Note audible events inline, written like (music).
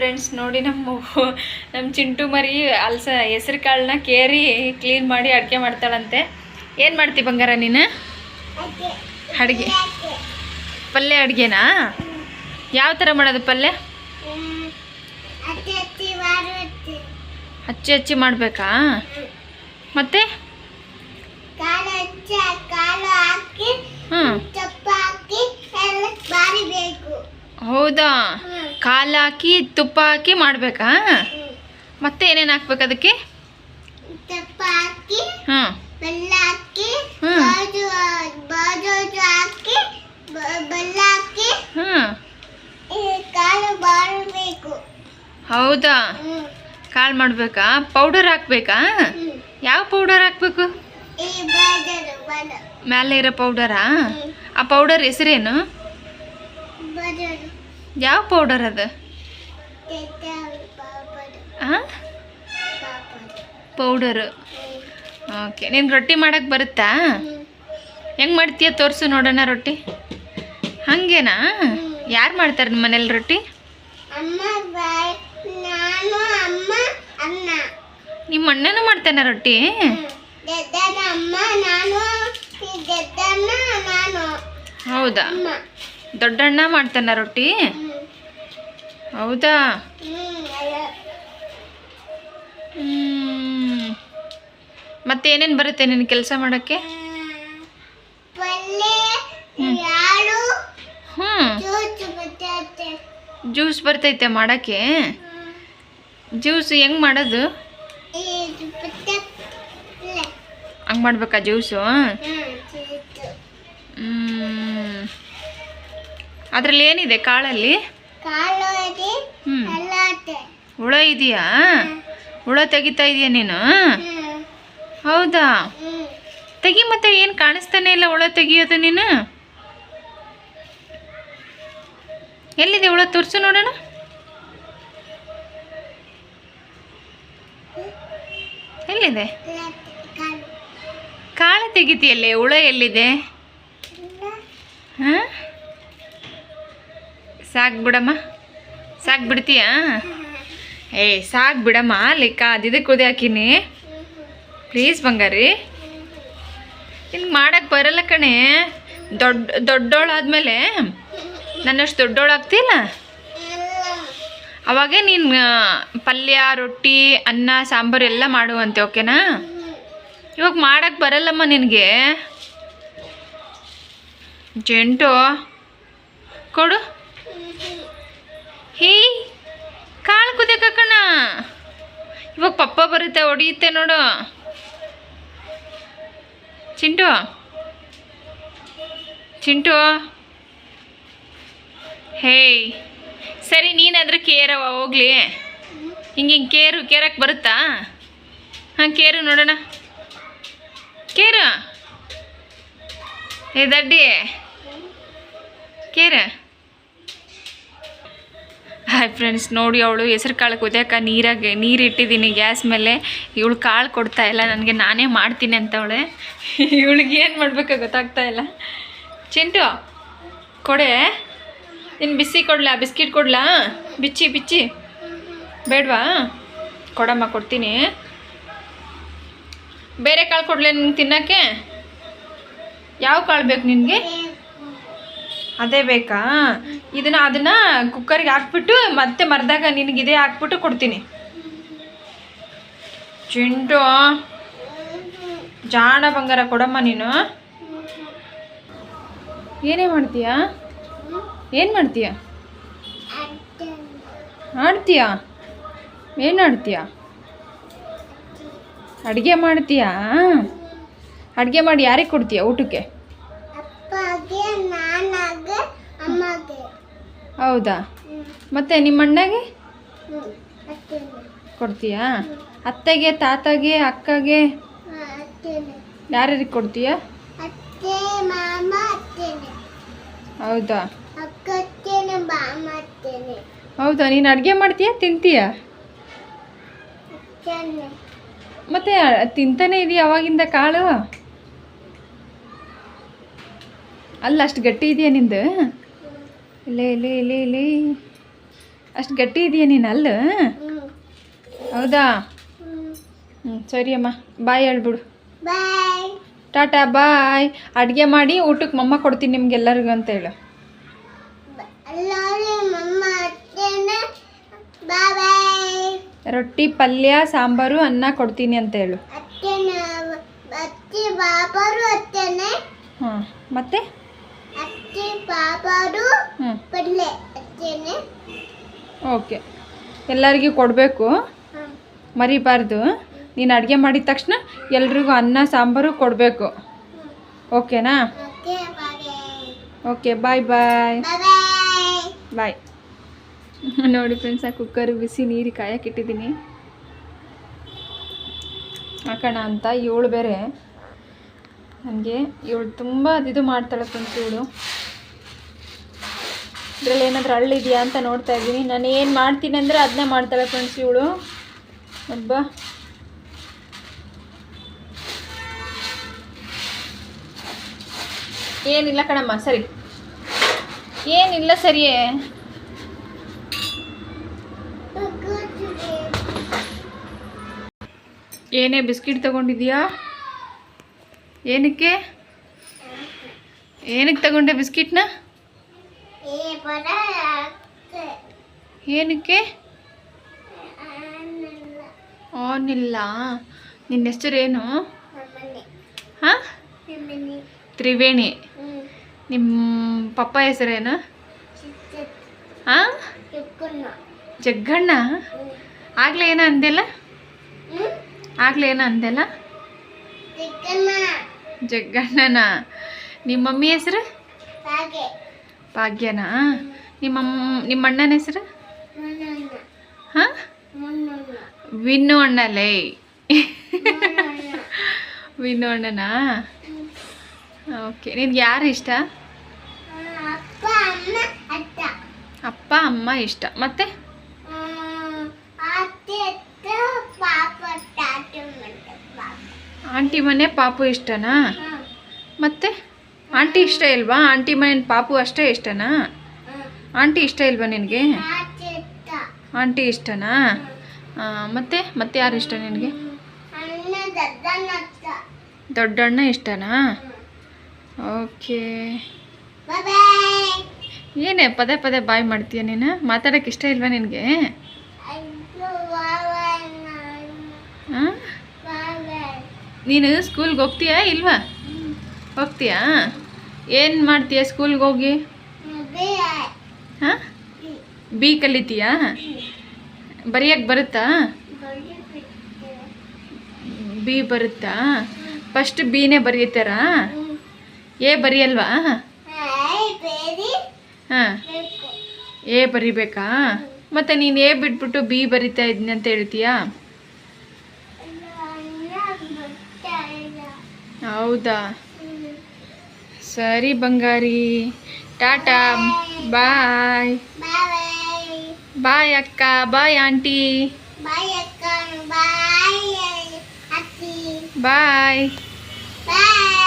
Friends ನೋಡಿ ನಮ್ಮ ನಮ್ಮ ಚಿಂಟು ಮರಿ ಅಲ್ಸ ಹೆಸ್ರು ಕಾಳನ್ನ ಕೇರಿ ಕ್ಲೀನ್ ಮಾಡಿ ಅಡುಗೆ ಮಾಡ್ತಾಳಂತೆ. ಏನು ಮಾಡ್ತಿ ಬಂಗಾರ ನೀನು? ಅಡುಗೆ. ಪಲ್ಯ ಅಡುಗೆನಾ? ಯಾವ ಥರ ಮಾಡೋದು ಪಲ್ಯ? ಹಚ್ಚಿ ಹಚ್ಚಿ ಮಾಡಬೇಕಾ? ಮತ್ತೆ? ಹೌದಾ? ಕಾಲು ಹಾಕಿ ತುಪ್ಪ ಹಾಕಿ ಮಾಡಬೇಕಾ? ಮತ್ತೆ ಏನೇನು ಹಾಕ್ಬೇಕು ಅದಕ್ಕೆ? ತುಪ್ಪ ಹಾಕಿ ಹಾಂ. ಬೆಲ್ಲ ಹಾಕಿ ಹ್ಮ್. ಬಾಜು ಬಾಜು ಹಾಕಿ ಬ- ಬೆಲ್ಲ ಹಾಕಿ ಹಾಂ. ಈ ಕಾಲು ಹೌದಾ? ಕಾಲ್ ಕಾಳು ಮಾಡಬೇಕಾ? ಪೌಡರ್ ಹಾಕ್ಬೇಕಾ? ಯಾವ ಪೌಡರ್ ಹಾಕ್ಬೇಕು? ಮ್ಯಾಲೆ ಮೇಲೆ ಇರೋ ಪೌಡರಾ? ಆ ಪೌಡರ್ ಹೆಸರೇನು? ಯಾವ ಪೌಡರ್ ಅದು? ಪೌಡರ್ ಓಕೆ ನೀನು ರೊಟ್ಟಿ ಮಾಡಕ್ಕೆ ಬರುತ್ತಾ. ಹೆಂಗೆ ಮಾಡ್ತೀಯ ತೋರಿಸು ನೋಡೋಣ ರೊಟ್ಟಿ. ಹಾಗೇನಾ? ಯಾರು ಮಾಡ್ತಾರೆ ನಿಮ್ಮ ಮನೇಲಿ ರೊಟ್ಟಿ? ನಿಮ್ಮ ಅಣ್ಣನೂ ಮಾಡ್ತಾನೆ ರೊಟ್ಟಿ? ಹೌದಾ? ದೊಡ್ಡಣ್ಣ ಮಾಡ್ತಾನ ರೊಟ್ಟಿ. ಹೌದಾ? ಮತ್ತೇನೇನು ಮತ್ತೆ ಏನೇನು ಬರುತ್ತೆ ನಿನ್ನ ಕೆಲಸ ಮಾಡೋಕ್ಕೆ? ಜ್ಯೂಸ್ ಬರ್ತೈತೆ ಮಾಡೋಕ್ಕೆ? ಜ್ಯೂಸ್ ಹೆಂಗೆ ಮಾಡೋದು? ಹಂಗೆ ಮಾಡ್ಬೇಕಾ ಜ್ಯೂಸು? ಅದರಲ್ಲಿ ಏನಿದೆ ಕಾಳಲ್ಲಿ? ಅಲ್ಲಾತೆ ಹುಳ ಇದೆಯಾ? ಹುಳ ತೆಗಿತಾ ಇದೀಯ ನೀನು? ಹೌದಾ? ತೆಗಿ ಮತ್ತೆ ಏನು ಕಾಣಿಸ್ತಾನೆ ಇಲ್ಲ ಹುಳ ತೆಗಿಯೋದು ನೀನು? ಎಲ್ಲಿದೆ ಹುಳ? ತೋರಿಸು ನೋಡೋಣ. ಎಲ್ಲಿದೆ? ಕಾಳು ತೆಗಿತೀಯಲ್ಲೇ? ಹುಳ ಎಲ್ಲಿದೆ. ಹಾಂ? ಸಾಕು ಬಿಡಮ್ಮ ಸಾಕು ಬಿಡ್ತೀಯಾ ಏ ಸಾಕು ಬಿಡಮ್ಮ ಲೆಕ್ಕ ಅದಿದಕ್ಕೆ ಕುದಿ ಹಾಕಿನಿ. ಪ್ಲೀಸ್ ಬಂಗಾರಿ. ನಿನ್ಗೆ ಮಾಡೋಕ್ಕೆ ಬರಲ್ಲ ಕಣೆ. ದೊಡ್ಡ, ದೊಡ್ಡೋಳಾದ್ಮೇಲೆ ನನ್ನಷ್ಟು ದೊಡ್ಡೋಳಾಗ್ತಿಲ್ಲ. ಅವಾಗೆ ನೀನು ಪಲ್ಯ, ರೊಟ್ಟಿ, ಅನ್ನ, ಸಾಂಬಾರು ಎಲ್ಲ ಮಾಡುವಂತೆ, ಓಕೆನಾ? ಇವಾಗ ಮಾಡೋಕ್ಕೆ ಬರಲ್ಲಮ್ಮ ನಿನಗೆ. ಜೆಂಟು, ಕೊಡು. ಹೇ ಕಾಳು ಕುದಿಯಕ್ಕ ಕಣ್ಣ ಇವಾಗ ಪಪ್ಪ ಬರುತ್ತೆ, ಹೊಡಿಯುತ್ತೆ ನೋಡು. ಚಿಂಟು ಚಿಂಟು. ಹೇಯ್ ಸರಿ, ನೀನಾದ್ರೆ ಕೇರವ ಹೋಗ್ಲಿ. ಹಿಂಗೆ ಹಿಂಗೆ ಕೇರು ಕೇರಕ್ಕೆ ಬರುತ್ತಾ? ಹಾಂ, ಕೇರು ನೋಡೋಣ. ಕೇರು. ಏ, ದಡ್ಡಿ. ಕೇರ. ಹಾಯ್ ಫ್ರೆಂಡ್ಸ್ ನೋಡಿ ಅವಳು ಹೆಸರು ಕಾಳು ಕುದಿಯೋಕೆ ನೀರಾಗೆ ನೀರು ಇಟ್ಟಿದ್ದೀನಿ ಗ್ಯಾಸ್ ಮೇಲೆ. ಇವಳು ಕಾಳು ಕೊಡ್ತಾ ಇಲ್ಲ, ನನಗೆ ನಾನೇ ಮಾಡ್ತೀನಿ ಅಂತವಳೆ. ಇವಳಿಗೆ ಏನು ಮಾಡಬೇಕು ಗೊತ್ತಾಗ್ತಾ ಇಲ್ಲ. ಚಿಂಟು, ಕೊಡೆ. ಇನ್ನು ಬಿಸಿ ಕೊಡ್ಲಾ, ಬಿಸ್ಕಿಟ್ ಕೊಡ್ಲಾ? ಬಿಚ್ಚಿ ಬಿಚ್ಚಿ. ಬೇಡವಾ? ಕೊಡಮ್ಮ, ಕೊಡ್ತೀನಿ. ಬೇರೆ ಕಾಳು ಕೊಡ್ಲೇ ನಿನ್ಗೆ ತಿನ್ನೋಕ್ಕೆ? ಯಾವ ಕಾಳು ಬೇಕು ನಿನಗೆ? ಅದೇ ಬೇಕಾ? ಇದನ್ನ ಅದನ್ನ ಕುಕ್ಕರ್ಗೆ ಹಾಕ್ಬಿಟ್ಟು ಮತ್ತೆ ಮರ್ದಾಗ ನಿನಗೆ ಇದೇ ಹಾಕ್ಬಿಟ್ಟು ಕೊಡ್ತೀನಿ. ಚಿಂಟು, ಜಾಣ ಬಂಗಾರ ಕೊಡಮ್ಮ ನೀನು. ಏನೇ ಮಾಡ್ತೀಯಾ? ಏನು ಮಾಡ್ತೀಯಾ. ಏನ್ ಏನು ಆಡ್ತೀಯಾ? ಅಡುಗೆ ಮಾಡ್ತೀಯಾ? ಅಡುಗೆ ಮಾಡಿ ಯಾರಿಗೆ ಕೊಡ್ತೀಯಾ ಊಟಕ್ಕೆ? ಹೌದಾ. ಮತ್ತೆ ನಿಮ್ಮ ಅಣ್ಣಗೆ. ಕೊಡ್ತೀಯಾ? ಅತ್ತೆಗೆ ತಾತಗೆ ಅಕ್ಕಗೆ. ಯಾರ್ಯಾರಿಗೆ ಕೊಡ್ತೀಯಾ? ಹೌದಾ? ಹೌದಾ? ನೀನು ಅಡುಗೆ ಮಾಡ್ತೀಯಾ ತಿಂತೀಯಾ? ಮತ್ತೆ ತಿಂತಾನೆ ಇದೆಯಾ ಅವಾಗಿಂದ ಕಾಳು? ಅಲ್ಲ ಅಷ್ಟು ಗಟ್ಟಿ ಇದೆಯಾ ನಿಂದು? ಇಲ್ಲೇ ಇಲ್ಲೇ ಇಲ್ಲೇ ಇಲ್ಲೇ ಅಷ್ಟು ಗಟ್ಟಿ ಇದೆಯಾ ನೀನು ಅಲ್ಲ? ಹೌದಾ? ಹ್ಞೂ ಸರಿ ಅಮ್ಮ. ಬಾಯ್ ಹೇಳ್ಬಿಡು. ಬಾಯ್. ಟಾಟಾ ಬಾಯ್. ಅಡುಗೆ ಮಾಡಿ ಊಟಕ್ಕೆ ಮಮ್ಮ ಕೊಡ್ತೀನಿ ನಿಮ್ಗೆಲ್ಲರಿಗೂ ಅಂತ ಹೇಳು. ರೊಟ್ಟಿ ಪಲ್ಯ ಸಾಂಬಾರು ಅನ್ನ ಕೊಡ್ತೀನಿ ಅಂತ ಹೇಳು. ಹಾಂ ಮತ್ತೆ? ಬಾಬರು ಪಲ್ಲೆ ಅತ್ತೇನೆ. ಓಕೆ. ಎಲ್ಲರಿಗೂ ಕೊಡಬೇಕು. ಮರಿಬಾರ್ದು. ನೀನು ಅಡುಗೆ ಮಾಡಿದ ತಕ್ಷಣ ಎಲ್ರಿಗೂ ಅನ್ನ ಸಾಂಬಾರು ಕೊಡಬೇಕು. ಓಕೆನಾ? Okay bye. ಬಾಯ್ ಬಾಯ್. (laughs) ನೋಡಿ ಫ್ರೆಂಡ್ಸ್ ಆ ಕುಕ್ಕರ್ ಬಿಸಿ ನೀರು ಕಾಯಕ್ಕೆ ಇಟ್ಟಿದ್ದೀನಿ. ಹಾಕೋಣ ಅಂತ. ಏಳು ಬೇರೆ. ನನಗೆ ಏಳು ತುಂಬ ಅದಿದು ಮಾಡ್ತಾಳೆ ಫ್ರೆಂಡ್ಸ್ ಇವಳು. ಇದರಲ್ಲಿ ಏನಾದರೂ ಹಳ್ಳಿದೆಯಾ ಅಂತ ನೋಡ್ತಾ ಇದ್ದೀನಿ. ನಾನು ಏನು ಮಾಡ್ತೀನಿ ಅಂದರೆ ಅದನ್ನೇ ಮಾಡ್ತಾಳೆ ಫ್ರೆಂಡ್ಸ್ ಇವಳು. ಒಬ್ಬ ಏನಿಲ್ಲ ಕಣಮ್ಮ, ಸರಿ. ಏನಿಲ್ಲ ಸರಿಯೇ. ಏನೇ ಬಿಸ್ಕಿಟ್ ತಗೊಂಡಿದ್ಯಾ? ಏನಕ್ಕೆ? ಏನಕ್ಕೆ ತಗೊಂಡೆ ಬಿಸ್ಕಿಟ್ನ? ಏ ಆನ್ ಏನಕ್ಕೆ? ಆನಿಲ್ಲ. ನಿನ್ನ ಹೆಸರೇನು ಏನು? ಹಾಂ? ತ್ರಿವೇಣಿ. ನಿಮ್ಮ ಪಪ್ಪ ಹೆಸರೇನು? ಹಾಂ? ಜಗ್ಗಣ್ಣ. ಆಗ್ಲೇ ಏನೋ ಅಂದೆಲ್ಲ? ಆಗ್ಲೇ ಏನೋ ಅಂದೆಲ್ಲ? ಜಗ್ಗಣ್ಣನ. ನಿಮ್ಮ ಮಮ್ಮಿ ಹೆಸರು? ಭಾಗ್ಯನಾ? ನಿಮ್ಮ ನಿಮ್ಮ ಅಣ್ಣನ ಹೆಸರು? ಹಾಂ? ವಿನ್ನು ಅಣ್ಣಲೇ. ವಿನ್ನು ಅಣ್ಣನಾ? ಓಕೆ, ನಿನ್ಗೆ ಯಾರು ಇಷ್ಟ? ಅಪ್ಪ, ಅಮ್ಮ ಇಷ್ಟ. ಮತ್ತೆ? ಆಂಟಿ ಮನೆ ಪಾಪು ಇಷ್ಟನಾ? ಮತ್ತೆ? ಆಂಟಿ ಇಷ್ಟ ಇಲ್ವಾ? ಆಂಟಿ ಮನೆ ಪಾಪು ಅಷ್ಟೇ ಇಷ್ಟನಾ? ಆಂಟಿ ಇಷ್ಟ ಇಲ್ವಾ ನಿನಗೆ. ಆಂಟಿ ಇಷ್ಟನಾ? ಮತ್ತೆ? ಮತ್ತೆ ಯಾರು ಇಷ್ಟ ನಿನಗೆ. ದೊಡ್ಡಣ್ಣ ಇಷ್ಟನಾ? ಓಕೆ. ಏನೇ ಪದೇ ಪದೇ ಬಾಯ್ ಮಾಡ್ತೀಯ ನೀನು? ಮಾತಾಡೋಕೆ ಇಷ್ಟ ಇಲ್ವಾ ನಿನಗೆ. ನೀನು ಸ್ಕೂಲ್ಗೆ ಹೋಗ್ತೀಯಾ ಇಲ್ವಾ? ಹೋಗ್ತೀಯಾ? ಏನು ಮಾಡ್ತೀಯ ಸ್ಕೂಲ್ಗೆ ಹೋಗಿ. ಹಾಂ? ಬಿ ಕಲಿತೀಯಾ? ಬರಿಯಕ್ ಬರುತ್ತಾ? ಬಿ ಬರುತ್ತಾ? ಫಸ್ಟ್ ಬಿನೇ ಬರೀತಾರಾ? ಏ ಬರೆಯಲ್ವಾ? ಹಾಂ. ಎ ಬರಿಬೇಕಾ? ಮತ್ತೆ ನೀನು ಎ ಬಿಟ್ಬಿಟ್ಟು ಬಿ ಬರಿತಾ ಇದ್ದೀನಿ ಅಂತ ಹೇಳ್ತೀಯಾ. ಹೌದಾ? ಹ್ಮ್. ಸರಿ ಬಂಗಾರಿ ಟಾಟಾ ಬಾಯ್ ಬಾಯ್ ಬಾಯ್. ಬಾಯ್ ಅಕ್ಕ ಬಾಯ್ ಆಂಟಿ ಬಾಯ್ ಅಕ್ಕ ಬಾಯ್ ಅತ್ತಿ ಬಾಯ್ ಬಾಯ್